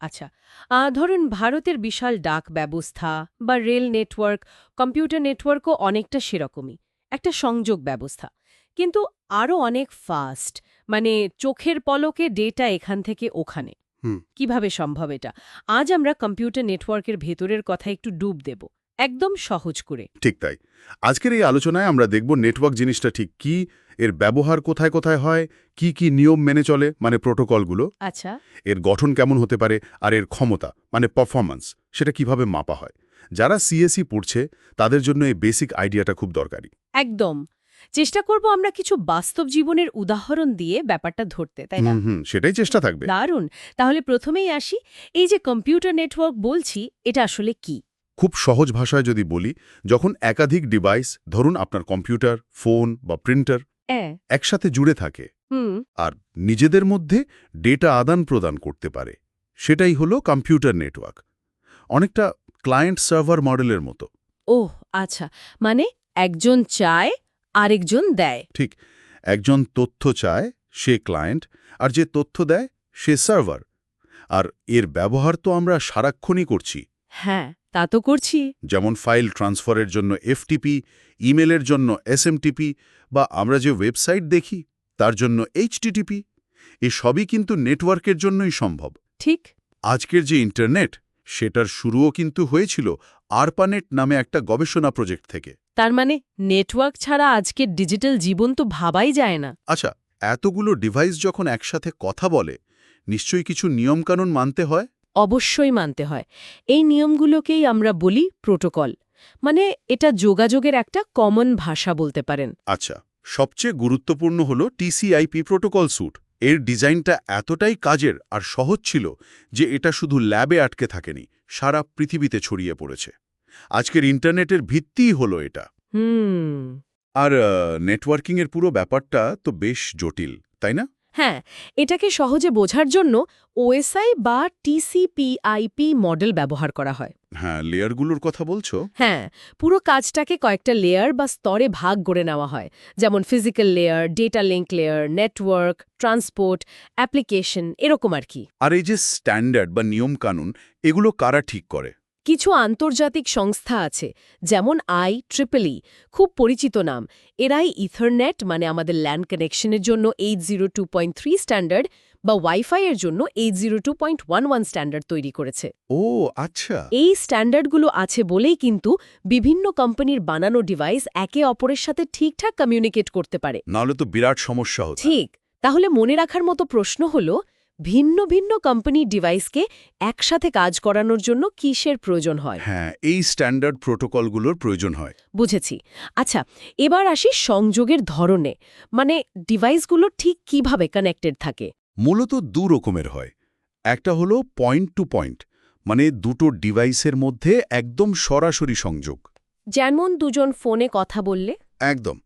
আচ্ছা ধরুন ভারতের বিশাল ডাক ব্যবস্থা বা রেল নেটওয়ার্ক কম্পিউটার নেটওয়ার্কও অনেকটা সেরকমই একটা সংযোগ ব্যবস্থা। কিন্তু আরও অনেক ফাস্ট মানে চোখের পলকে ডেটা এখান থেকে ওখানে। কীভাবে সম্ভব এটা? আজ আমরা কম্পিউটার নেটওয়ার্কের ভেতরের কথা একটু ডুব দেব। একদম সহজ করে। ঠিক তাই। আজকের এই আলোচনায় আমরা দেখব নেটওয়ার্ক জিনিসটা ঠিক কি এর ব্যবহার কোথায় কোথায় হয় কি কি নিয়ম মেনে চলে মানে প্রোটোকলগুলো। আচ্ছা। এর গঠন কেমন হতে পারে আর এর ক্ষমতা মানে পারফরম্যান্স সেটা কীভাবে মাপা হয়। যারা সিএসি পড়ছে তাদের জন্য এই বেসিক আইডিয়াটা খুব দরকারি। একদম। চেষ্টা করব আমরা কিছু বাস্তব জীবনের উদাহরণ দিয়ে ব্যাপারটা ধরতে তাই না? হুম হুম সেটাই চেষ্টা থাকবে। দারুণ। তাহলে প্রথমেই আসি এই যে কম্পিউটার নেটওয়ার্ক বলছি এটা আসলে কি? খুব সহজ ভাষায় যদি বলি যখন একাধিক ডিভাইস ধরুন আপনার কম্পিউটার ফোন বা প্রিন্টার একসাথে জুড়ে থাকে আর নিজেদের মধ্যে ডেটা আদান প্রদান করতে পারে সেটাই হলো কম্পিউটার নেটওয়ার্ক অনেকটা ক্লায়েন্ট সার্ভার মডেলের মতো। ওহ আচ্ছা। মানে একজন চায় আরেকজন দেয়। ঠিক একজন তথ্য চায় সে ক্লায়েন্ট আর যে তথ্য দেয় সে সার্ভার আর এর ব্যবহার তো আমরা সারাক্ষণই করছি। হ্যাঁ তা তো করছি। যেমন ফাইল ট্রান্সফারের জন্য এফটিপি ইমেলের জন্য এসএমটিপি বা আমরা যে ওয়েবসাইট দেখি তার জন্য এইচটিটিপি। এ সবই কিন্তু নেটওয়ার্কের জন্যই সম্ভব। ঠিক। আজকের যে ইন্টারনেট সেটার শুরুও কিন্তু হয়েছিল আরপানেট নামে একটা গবেষণা প্রজেক্ট থেকে। তার মানে নেটওয়ার্ক ছাড়া আজকের ডিজিটাল জীবন তো ভাবাই যায় না। আচ্ছা এতগুলো ডিভাইস যখন একসাথে কথা বলে নিশ্চয়ই কিছু নিয়মকানুন মানতে হয়? অবশ্যই মানতে হয়। এই নিয়মগুলোকেই আমরা বলি প্রোটোকল। মানে এটা যোগাযোগের একটা কমন ভাষা বলতে পারেন। আচ্ছা সবচেয়ে গুরুত্বপূর্ণ হল টিসিআইপি প্রোটোকল স্যুট। এর ডিজাইনটা এতটাই কাজের আর সহজ ছিল যে এটা শুধু ল্যাবে আটকে থাকেনি সারা পৃথিবীতে ছড়িয়ে পড়েছে। আজকের ইন্টারনেটের ভিত্তিই হলো এটা। হুম। আর নেটওয়ার্কিংয়ের পুরো ব্যাপারটা তো বেশ জটিল তাই না? হ্যাঁ এটাকে সহজে বোঝার জন্য ওএসআই বা টিসিপিআইপি মডেল ব্যবহার করা হয়। হ্যাঁ লেয়ারগুলোর কথা বলছো? হ্যাঁ পুরো কাজটাকে কয়েকটা লেয়ার বা স্তরে ভাগ করে নেওয়া হয়। যেমন physical layer data link layer network transport application এরকম আর কি। আর এই যে স্ট্যান্ডার্ড বা নিয়মকানুন এগুলো কারা ঠিক করে? কিছু আন্তর্জাতিক সংস্থা আছে যেমন আই ট্রিপলই খুব পরিচিত নাম। এরাই ইথারনেট মানে আমাদের ল্যান্ড কানেকশনের জন্য eight zero two point three standard বা ওয়াইফাই এর জন্য eight zero two point one one standard তৈরি করেছে। ও আচ্ছা। এই স্ট্যান্ডার্ডগুলো আছে বলেই কিন্তু বিভিন্ন কোম্পানির বানানো ডিভাইস একে অপরের সাথে ঠিকঠাক কমিউনিকেট করতে পারে। নাহলে তো বিরাট সমস্যা হতো। ঠিক তাহলে মনে রাখার মতো প্রশ্ন হল ভিন্ন ভিন্ন কোম্পানির ডিভাইসকে একসাথে কাজ করানোর জন্য কিসের প্রয়োজন হয়? হ্যাঁ এই স্ট্যান্ডার্ড প্রোটোকলগুলোর প্রয়োজন হয়। বুঝেছি। আচ্ছা এবার আসি সংযোগের ধরনে। মানে ডিভাইসগুলো ঠিক কীভাবে কানেক্টেড থাকে? মূলত দু রকমের হয়। একটা হলো পয়েন্ট টু পয়েন্ট মানে দুটো ডিভাইসের মধ্যে একদম সরাসরি সংযোগ। যেমন দুজন ফোনে কথা বললে? একদম।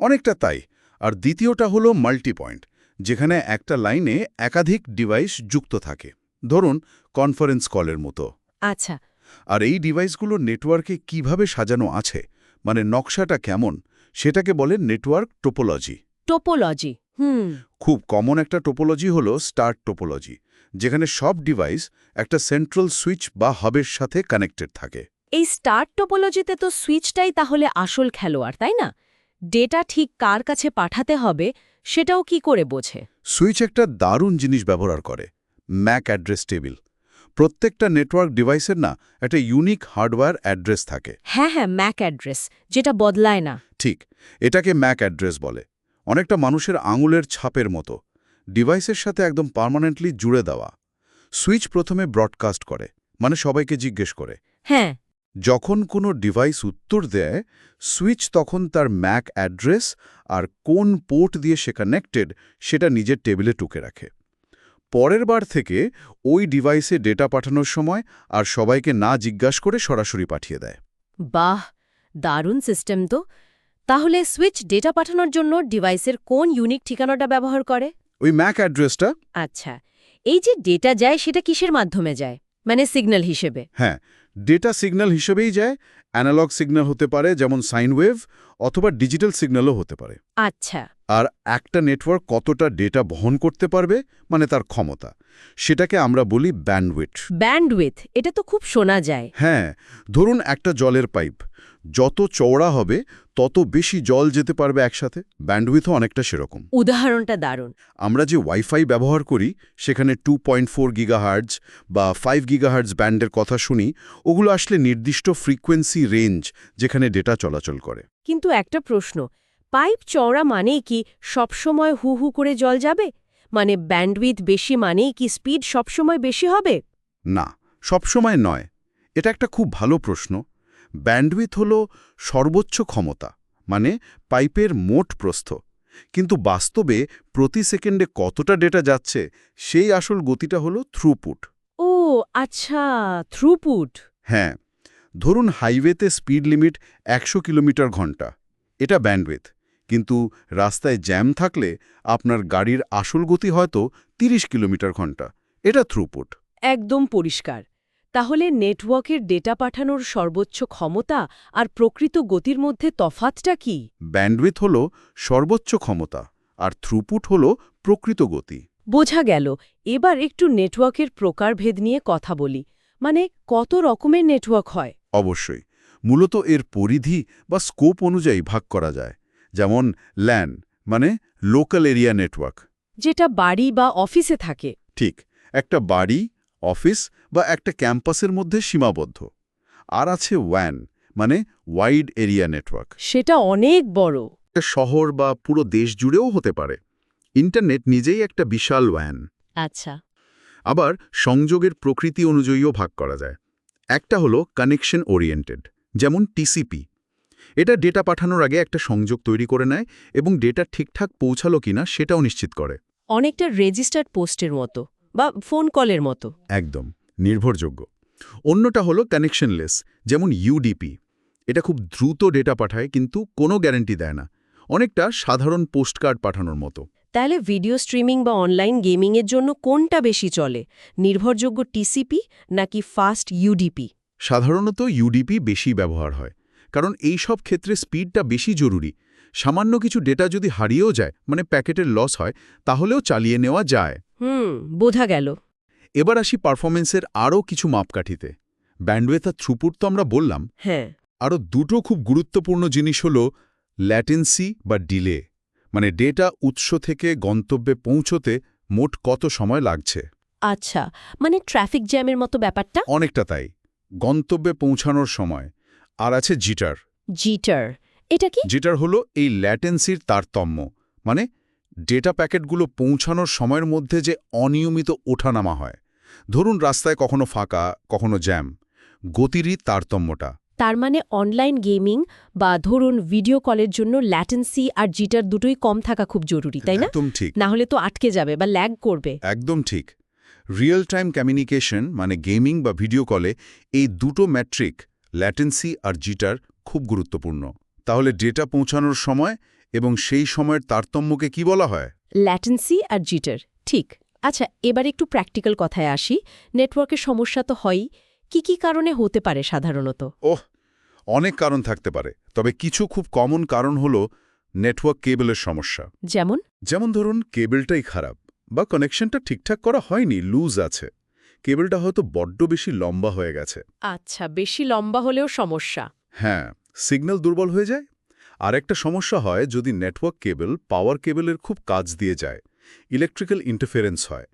অনেকটা তাই। আর দ্বিতীয়টা হলো মাল্টি পয়েন্ট যেখানে একটা লাইনে একাধিক ডিভাইস যুক্ত থাকে। ধরুন কনফারেন্স কলের মতো। আচ্ছা। আর এই ডিভাইসগুলো নেটওয়ার্কে কীভাবে সাজানো আছে? মানে নকশাটা কেমন? সেটাকে বলে নেটওয়ার্ক টোপোলজি টোপোলজি হুম। খুব কমন একটা টোপোলজি হলো স্টার টোপোলজি যেখানে সব ডিভাইস একটা সেন্ট্রাল সুইচ বা হাবের সাথে কানেক্টেড থাকে। এই স্টার টোপোলজিতে তো সুইচটাই তাহলে আসল খেলোয়াড় তাই না? ডেটা ঠিক কার কাছে পাঠাতে হবে সেটাও কি করে বোঝে? সুইচ একটা দারুণ জিনিস ব্যবহার করে ম্যাক অ্যাড্রেস টেবিল। প্রত্যেকটা নেটওয়ার্ক ডিভাইসের না একটা ইউনিক হার্ডওয়্যার অ্যাড্রেস থাকে। হ্যাঁ হ্যাঁ ম্যাক অ্যাড্রেস যেটা বদলায় না। ঠিক এটাকে ম্যাক অ্যাড্রেস বলে। অনেকটা মানুষের আঙুলের ছাপের মতো ডিভাইসের সাথে একদম পার্মানেন্টলি জুড়ে দেওয়া। সুইচ প্রথমে ব্রডকাস্ট করে মানে সবাইকে জিজ্ঞেস করে। হ্যাঁ যখন কোনো ডিভাইস উত্তর দেয় সুইচ তখন তার ম্যাক অ্যাড্রেস আর কোন পোর্ট দিয়ে সে কানেক্টেড সেটা নিজের টেবিলে টুকে রাখে। পরের বার থেকে ওই ডিভাইসে ডেটা পাঠানোর সময় আর সবাইকে না জিজ্ঞাস করে সরাসরি পাঠিয়ে দেয়। বাহ! দারুণ সিস্টেম তো। তাহলে সুইচ ডেটা পাঠানোর জন্য ডিভাইসের কোন ইউনিক ঠিকানাটা ব্যবহার করে? ওই ম্যাক অ্যাড্রেসটা আচ্ছা এই যে ডেটা যায় সেটা কিসের মাধ্যমে যায়? মানে সিগন্যাল হিসেবে। হ্যাঁ ডেটা সিগন্যাল হিসেবেই যায় অ্যানালগ সিগন্যাল হতে পারে যেমন সাইন ওয়েভ অথবা ডিজিটাল সিগন্যালও হতে পারে। আচ্ছা। আর একটা নেটওয়ার্ক কতটা ডেটা বহন করতে পারবে মানে তার ক্ষমতা সেটাকে আমরা বলি ব্যান্ডউইথ। ব্যান্ডউইথ এটা তো খুব শোনা যায়। হ্যাঁ ধরুন একটা জলের পাইপ যত চওড়া হবে তত বেশি জল যেতে পারবে একসাথে। ব্যান্ডউইথও অনেকটা সেরকম। উদাহরণটা দারুণ। আমরা যে ওয়াইফাই ব্যবহার করি সেখানে টু পয়েন্ট ফোর গিগাহার্জ বা ফাইভ গিগাহার্জ ব্যান্ডের কথা শুনি ওগুলো আসলে নির্দিষ্ট ফ্রিকোয়েন্সি রেঞ্জ যেখানে ডেটা চলাচল করে। কিন্তু একটা প্রশ্ন পাইপ চওড়া মানেই কি সবসময় হু হু করে জল যাবে? মানে ব্যান্ডউইথ বেশি মানেই কি স্পিড সবসময় বেশি হবে? না সবসময় নয়। এটা একটা খুব ভালো প্রশ্ন। ব্যান্ডউইথ হল সর্বোচ্চ ক্ষমতা মানে পাইপের মোট প্রস্থ। কিন্তু বাস্তবে প্রতি সেকেন্ডে কতটা ডেটা যাচ্ছে সেই আসল গতিটা হল থ্রুপুট। ও আচ্ছা থ্রুপুট। হ্যাঁ ধরুন হাইওয়েতে স্পিড লিমিট একশো কিলোমিটার ঘণ্টা এটা ব্যান্ডউইথ। কিন্তু রাস্তায় জ্যাম থাকলে আপনার গাড়ির আসল গতি হয়তো ৩০ কিলোমিটার ঘণ্টা এটা থ্রুপুট। একদম পরিষ্কার। তাহলে নেটওয়ার্কের ডেটা পাঠানোর সর্বোচ্চ ক্ষমতা আর প্রকৃত গতির মধ্যে তফাতটা কি? ব্যান্ডউইথ হল সর্বোচ্চ ক্ষমতা আর থ্রুপুট হল প্রকৃত গতি। বোঝা গেল। এবার একটু নেটওয়ার্কের প্রকারভেদ নিয়ে কথা বলি। মানে কত রকমের নেটওয়ার্ক হয়? অবশ্যই। মূলত এর পরিধি বা স্কোপ অনুযায়ী ভাগ করা যায়। যেমন ল্যান মানে লোকাল এরিয়া নেটওয়ার্ক। যেটা বাড়ি বা অফিসে থাকে। ঠিক। একটা বাড়ি অফিস বা একটা ক্যাম্পাসের মধ্যে সীমাবদ্ধ। আর আছে ওয়্যান মানে ওয়াইড এরিয়া নেটওয়ার্ক। সেটা অনেক বড়। একটা শহর বা পুরো দেশ জুড়েও হতে পারে। ইন্টারনেট নিজেই একটা বিশাল ওয়্যান আচ্ছা। আবার সংযোগের প্রকৃতি অনুযায়ীও ভাগ করা যায়। একটা হলো কানেকশন ওরিয়েন্টেড যেমন টিসিপি এটা ডেটা পাঠানোর আগে একটা সংযোগ তৈরি করে নেয় এবং ডেটা ঠিকঠাক পৌঁছালো কিনা সেটাও নিশ্চিত করে। অনেকটা রেজিস্টার্ড পোস্টের মতো। বা ফোন কলের মতো। একদম নির্ভরযোগ্য। অন্যটা হলো কানেকশনলেস যেমন ইউডিপি এটা খুব দ্রুত ডেটা পাঠায় কিন্তু কোনো গ্যারান্টি দেয় না। অনেকটা সাধারণ পোস্টকার্ড পাঠানোর মতো। তাহলে ভিডিও স্ট্রিমিং বা অনলাইন গেমিংয়ের জন্য কোনটা বেশি চলে? নির্ভরযোগ্য টিসিপি নাকি ফাস্ট ইউডিপি সাধারণত ইউডিপি বেশি ব্যবহার হয় কারণ এই সব ক্ষেত্রে স্পিডটা বেশি জরুরি। সামান্য কিছু ডেটা যদি হারিয়েও যায় মানে প্যাকেটের লস হয় তাহলেও চালিয়ে নেওয়া যায়। হুম বোঝা গেল। এবার আসি পারফরমেন্সের আরও কিছু মাপকাঠিতে। ব্যান্ডওয়েথ আর থ্রুপুট তো আমরা বললাম। হ্যাঁ। আরও দুটো খুব গুরুত্বপূর্ণ জিনিস হল ল্যাটেন্সি বা ডিলে মানে ডেটা উৎস থেকে গন্তব্যে পৌঁছতে মোট কত সময় লাগছে। আচ্ছা মানে ট্রাফিক জ্যামের মতো ব্যাপারটা? অনেকটা তাই। গন্তব্যে পৌঁছানোর সময়। আর আছে জিটার জিটার এটা কি? যেটার হলো এই ল্যাটেন্সির তারতম্য। মানে ডেটা প্যাকেটগুলো পৌঁছানোর সময়ের মধ্যে যে অনিয়মিত ওঠানামা হয়। ধরুন রাস্তায় কখনো ফাঁকা কখনো জ্যাম। গতিরই তারতম্যটা। তার মানে অনলাইন গেমিং বা ধরুন ভিডিও কলের জন্য ল্যাটেন্সি আর জিটার দুটোই কম থাকা খুব জরুরি তাই না? একদম ঠিক। না হলে তো আটকে যাবে বা ল্যাগ করবে। একদম ঠিক। রিয়েল টাইম কমিউনিকেশন মানে গেমিং বা ভিডিও কলে এই দুটো ম্যাট্রিক ল্যাটেন্সি আর জিটার খুব গুরুত্বপূর্ণ। তাহলে ডেটা পৌঁছানোর সময় এবং সেই সময়ের তারতম্যকে কি বলা হয়? ল্যাটেন্সি আর জিটার ঠিক। আচ্ছা এবার একটু প্র্যাকটিক্যাল কথায় আসি। নেটওয়ার্কের সমস্যা তো হয়ই। কি কি কারণে হতে পারে সাধারণত? ওহ অনেক কারণ থাকতে পারে তবে কিছু খুব কমন কারণ হল নেটওয়ার্ক কেবলের সমস্যা। যেমন? যেমন ধরুন কেবলটাই খারাপ বা কানেকশনটা ঠিকঠাক করা হয়নি লুজ আছে। কেবলটা হয়তো বড্ড বেশি লম্বা হয়ে গেছে। আচ্ছা বেশি লম্বা হলেও সমস্যা। হ্যাঁ সিগন্যাল দুর্বল হয়ে যায়। আর একটা সমস্যা হয় যদি নেটওয়ার্ক কেবল পাওয়ার কেবলের খুব কাজ দিয়ে যায় ইলেকট্রিক্যাল ইন্টারফারেন্স হয়।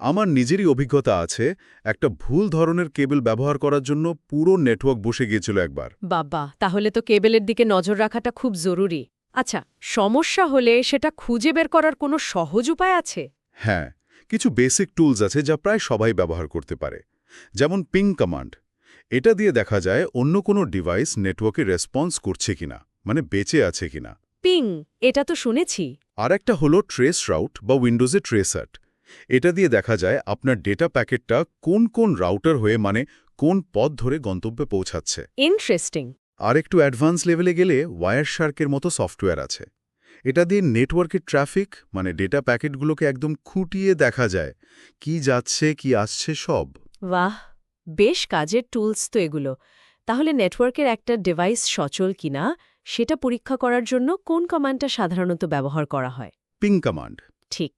আমার নিজেরই অভিজ্ঞতা আছে একটা ভুল ধরনের কেবল ব্যবহার করার জন্য পুরো নেটওয়ার্ক বসে গিয়েছিল একবার। বাবা তাহলে তো কেবলের দিকে নজর রাখাটা খুব জরুরি। আচ্ছা সমস্যা হলে সেটা খুঁজে বের করার কোনো সহজ উপায় আছে? হ্যাঁ কিছু বেসিক টুলস আছে যা প্রায় সবাই ব্যবহার করতে পারে। যেমন পিং কমান্ড এটা দিয়ে দেখা যায় অন্য কোনো ডিভাইস নেটওয়ার্কে রেসপন্স করছে কিনা মানে বেঁচে আছে কিনা। পিং এটা তো শুনেছি। আর একটা হলো ট্রেস রাউট বা উইন্ডোজে ট্রেসার্ট এটা দিয়ে দেখা যায় আপনার ডেটা প্যাকেটটা কোন কোন রাউটার হয়ে মানে কোন পথ ধরে গন্তব্যে পৌঁছাচ্ছে। ইন্টারেস্টিং আর একটু অ্যাডভান্স লেভেলে গেলে ওয়ার শার্কের মতো সফটওয়্যার আছে। এটা দিয়ে নেটওয়ার্কের ট্রাফিক মানে ডেটা প্যাকেটগুলোকে একদম খুঁটিয়ে দেখা যায়। কি যাচ্ছে কি আসছে সব। বাহ! বেশ কাজের টুলস তো এগুলো। তাহলে নেটওয়ার্কের একটা ডিভাইস সচল কিনা সেটা পরীক্ষা করার জন্য কোন কমান্ডটা সাধারণত ব্যবহার করা হয়? পিং কমান্ড ঠিক।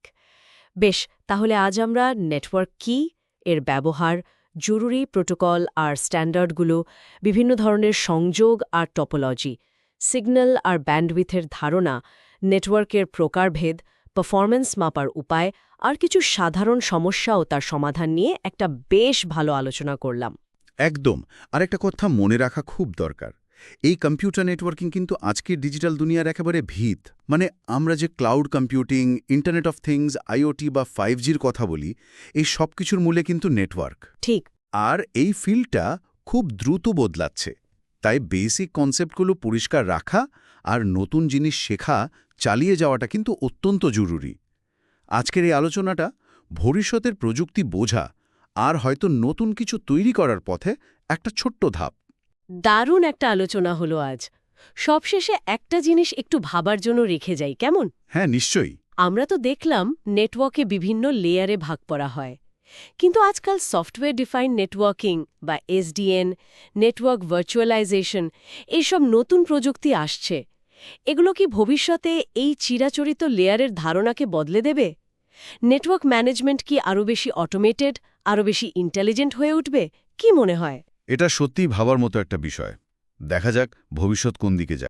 বেশ তাহলে আজ আমরা নেটওয়ার্ক কি এর ব্যবহার জরুরি প্রোটোকল আর স্ট্যান্ডার্ডগুলো বিভিন্ন ধরনের সংযোগ আর টপোলজি সিগন্যাল আর ব্যান্ডউইথের ধারণা নেটওয়ার্কের প্রকারভেদ পারফরম্যান্স মাপার উপায় আর কিছু সাধারণ সমস্যা ও তার সমাধান নিয়ে একটা বেশ ভালো আলোচনা করলাম। একদম। আর একটা কথা মনে রাখা খুব দরকার। এই কম্পিউটার নেটওয়ার্কিং কিন্তু আজকের ডিজিটাল দুনিয়ার একেবারে ভিত। মানে আমরা যে cloud computing internet of things IoT বা ফাইভ জির কথা বলি এই সব কিছুর মূলে কিন্তু নেটওয়ার্ক। ঠিক। আর এই ফিল্ডটা খুব দ্রুত বদলাচ্ছে। তাই বেসিক কনসেপ্টগুলো পরিষ্কার রাখা আর নতুন জিনিস শেখা চালিয়ে যাওয়াটা কিন্তু অত্যন্ত জরুরি। আজকের এই আলোচনাটা ভবিষ্যতের প্রযুক্তি বোঝা আর হয়তো নতুন কিছু তৈরি করার পথে একটা ছোট্ট ধাপ। দারুণ একটা আলোচনা হলো আজ। সবশেষে একটা জিনিস একটু ভাবার জন্য রেখে যাই কেমন? হ্যাঁ নিশ্চয়ই। আমরা তো দেখলাম নেটওয়ার্কে বিভিন্ন লেয়ারে ভাগ করা হয়। কিন্তু আজকাল সফটওয়্যার ডিফাইন্ড নেটওয়ার্কিং বা এসডিএন নেটওয়ার্ক ভার্চুয়ালাইজেশন এইসব নতুন প্রযুক্তি আসছে। এগুলো কি ভবিষ্যতে এই চিরাচরিত লেয়ারের ধারণাকে বদলে দেবে? নেটওয়ার্ক ম্যানেজমেন্ট কি আরও বেশি অটোমেটেড আরও বেশি ইন্টেলিজেন্ট হয়ে উঠবে? কি মনে হয়? এটা সত্যিই ভাবার মতো একটা বিষয়। দেখা যাক ভবিষ্যৎ কোন দিকে যায়।